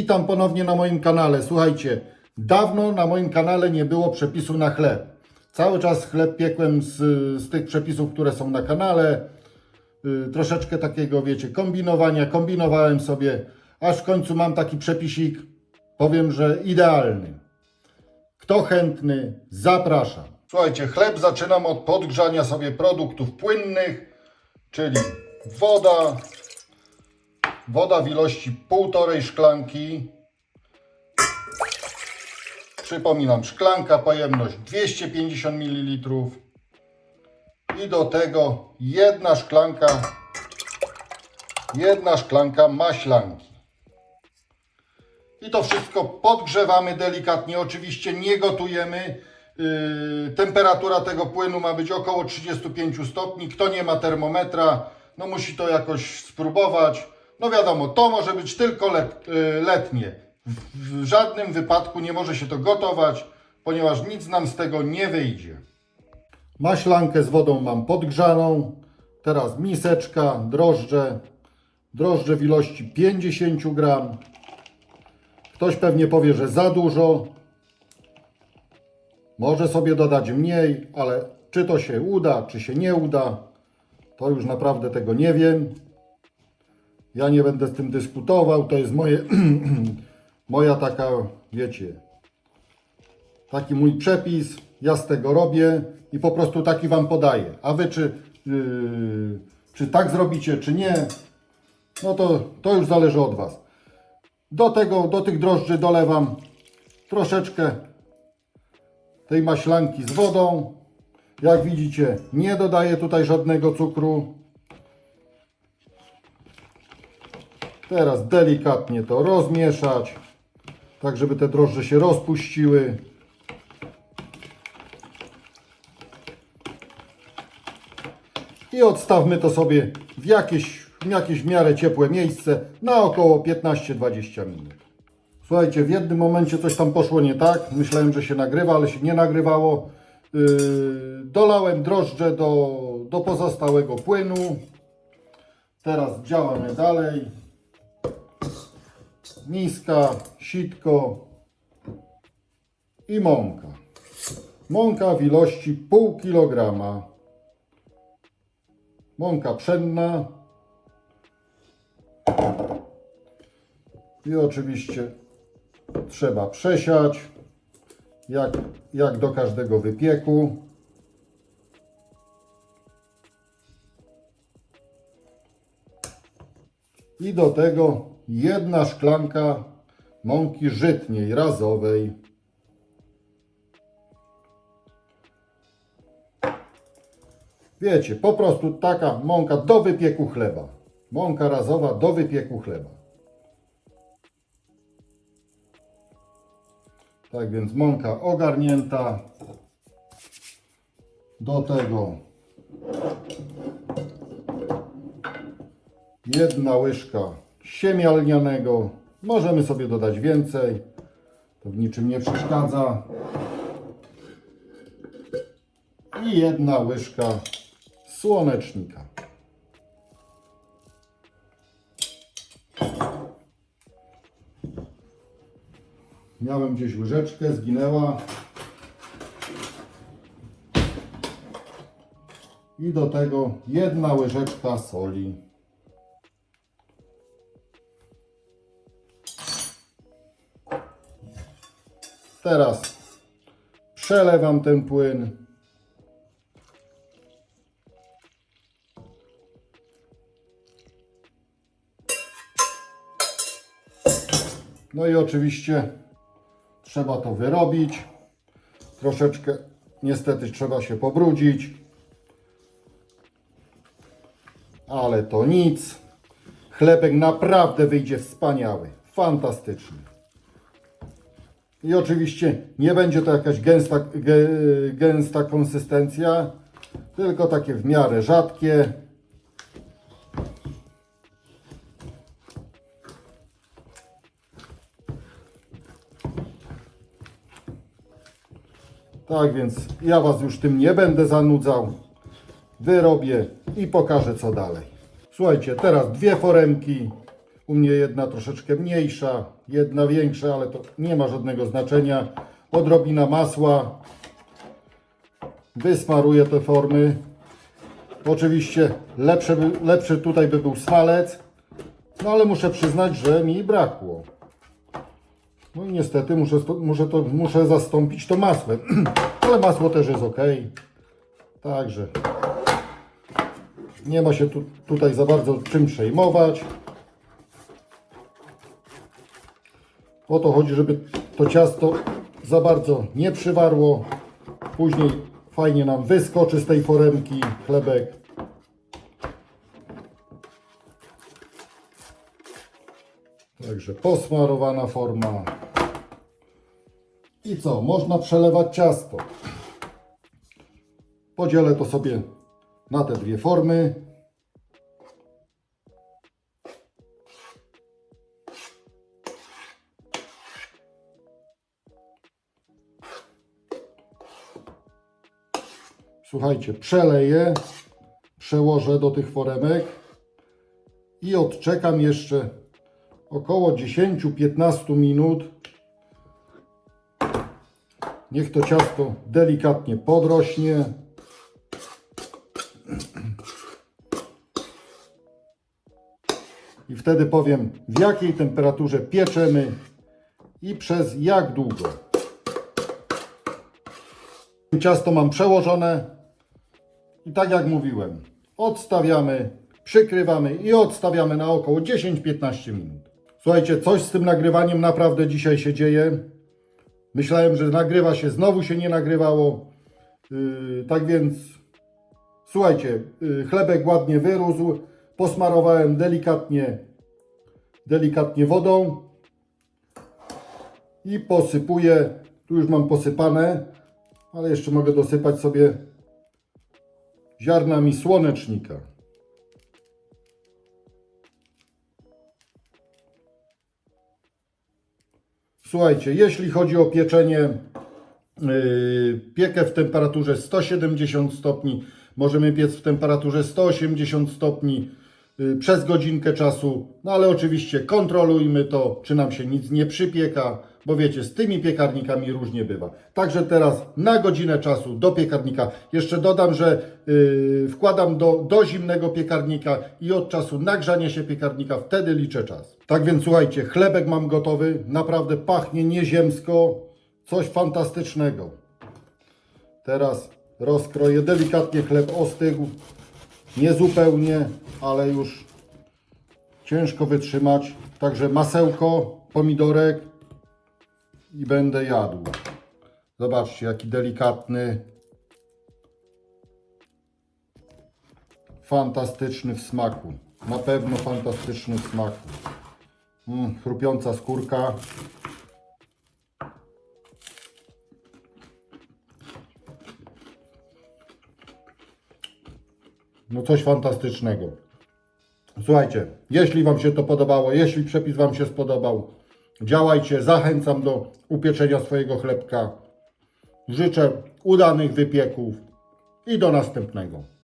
Witam ponownie na moim kanale. Słuchajcie, dawno na moim kanale nie było przepisu na chleb. Cały czas chleb piekłem z, z tych przepisów, które są na kanale. Y, troszeczkę takiego, wiecie, kombinowania. Kombinowałem sobie, aż w końcu mam taki przepisik, powiem, że idealny. Kto chętny, zapraszam. Słuchajcie, chleb zaczynam od podgrzania sobie produktów płynnych, czyli woda, woda w ilości półtorej szklanki. Przypominam, szklanka, pojemność 250 ml. I do tego jedna szklanka, jedna szklanka maślanki. I to wszystko podgrzewamy delikatnie. Oczywiście nie gotujemy. Yy, temperatura tego płynu ma być około 35 stopni. Kto nie ma termometra, no musi to jakoś spróbować. No wiadomo, to może być tylko let, yy, letnie. W żadnym wypadku nie może się to gotować, ponieważ nic nam z tego nie wyjdzie. Maślankę z wodą mam podgrzaną. Teraz miseczka, drożdże. Drożdże w ilości 50 gram. Ktoś pewnie powie, że za dużo. Może sobie dodać mniej, ale czy to się uda, czy się nie uda, to już naprawdę tego nie wiem. Ja nie będę z tym dyskutował. To jest moje, moja taka, wiecie, taki mój przepis. Ja z tego robię i po prostu taki Wam podaję. A Wy czy, yy, czy tak zrobicie, czy nie, no to, to już zależy od Was. Do tego, do tych drożdży dolewam troszeczkę tej maślanki z wodą. Jak widzicie, nie dodaję tutaj żadnego cukru. Teraz delikatnie to rozmieszać, tak żeby te drożdże się rozpuściły. I odstawmy to sobie w jakieś, w jakieś w miarę ciepłe miejsce na około 15-20 minut. Słuchajcie, w jednym momencie coś tam poszło nie tak. Myślałem, że się nagrywa, ale się nie nagrywało. Yy, dolałem drożdże do, do pozostałego płynu. Teraz działamy dalej. Miska, sitko i mąka. Mąka w ilości pół kilograma. Mąka pszenna. I oczywiście trzeba przesiać, jak, jak do każdego wypieku. I do tego jedna szklanka mąki żytniej, razowej. Wiecie, po prostu taka mąka do wypieku chleba. Mąka razowa do wypieku chleba. Tak więc mąka ogarnięta. Do tego jedna łyżka siemię lnianego. Możemy sobie dodać więcej. To w niczym nie przeszkadza. I jedna łyżka słonecznika. Miałem gdzieś łyżeczkę, zginęła. I do tego jedna łyżeczka soli. Teraz przelewam ten płyn. No i oczywiście trzeba to wyrobić. Troszeczkę niestety trzeba się pobrudzić. Ale to nic. Chlebek naprawdę wyjdzie wspaniały. Fantastyczny. I oczywiście nie będzie to jakaś gęsta, gę, gęsta konsystencja, tylko takie w miarę rzadkie. Tak więc ja Was już tym nie będę zanudzał. Wyrobię i pokażę co dalej. Słuchajcie, teraz dwie foremki. U mnie jedna troszeczkę mniejsza, jedna większa, ale to nie ma żadnego znaczenia. Odrobina masła. Wysmaruję te formy. Oczywiście lepszy, lepszy tutaj by był smalec, no ale muszę przyznać, że mi brakło. No i niestety muszę, muszę, to, muszę zastąpić to masłem, ale masło też jest ok. Także nie ma się tu, tutaj za bardzo czym przejmować. O to chodzi, żeby to ciasto za bardzo nie przywarło. Później fajnie nam wyskoczy z tej foremki chlebek. Także posmarowana forma. I co? Można przelewać ciasto. Podzielę to sobie na te dwie formy. Słuchajcie, przeleję, przełożę do tych foremek i odczekam jeszcze około 10-15 minut. Niech to ciasto delikatnie podrośnie. I wtedy powiem, w jakiej temperaturze pieczemy i przez jak długo. Ciasto mam przełożone i tak jak mówiłem, odstawiamy, przykrywamy i odstawiamy na około 10-15 minut. Słuchajcie, coś z tym nagrywaniem naprawdę dzisiaj się dzieje. Myślałem, że nagrywa się, znowu się nie nagrywało. Yy, tak więc, słuchajcie, yy, chlebek ładnie wyrósł. Posmarowałem delikatnie, delikatnie wodą i posypuję. Tu już mam posypane, ale jeszcze mogę dosypać sobie ziarnami słonecznika. Słuchajcie, jeśli chodzi o pieczenie, yy, piekę w temperaturze 170 stopni, możemy piec w temperaturze 180 stopni yy, przez godzinkę czasu, no ale oczywiście kontrolujmy to, czy nam się nic nie przypieka, bo wiecie, z tymi piekarnikami różnie bywa. Także teraz na godzinę czasu do piekarnika. Jeszcze dodam, że yy, wkładam do, do zimnego piekarnika i od czasu nagrzania się piekarnika wtedy liczę czas. Tak więc słuchajcie, chlebek mam gotowy, naprawdę pachnie nieziemsko, coś fantastycznego. Teraz rozkroję delikatnie chleb ostygł, nie zupełnie, ale już ciężko wytrzymać. Także masełko, pomidorek i będę jadł. Zobaczcie, jaki delikatny, fantastyczny w smaku. Na pewno fantastyczny w smaku. Mm, chrupiąca skórka. No coś fantastycznego. Słuchajcie, jeśli Wam się to podobało, jeśli przepis Wam się spodobał, działajcie, zachęcam do upieczenia swojego chlebka. Życzę udanych wypieków i do następnego.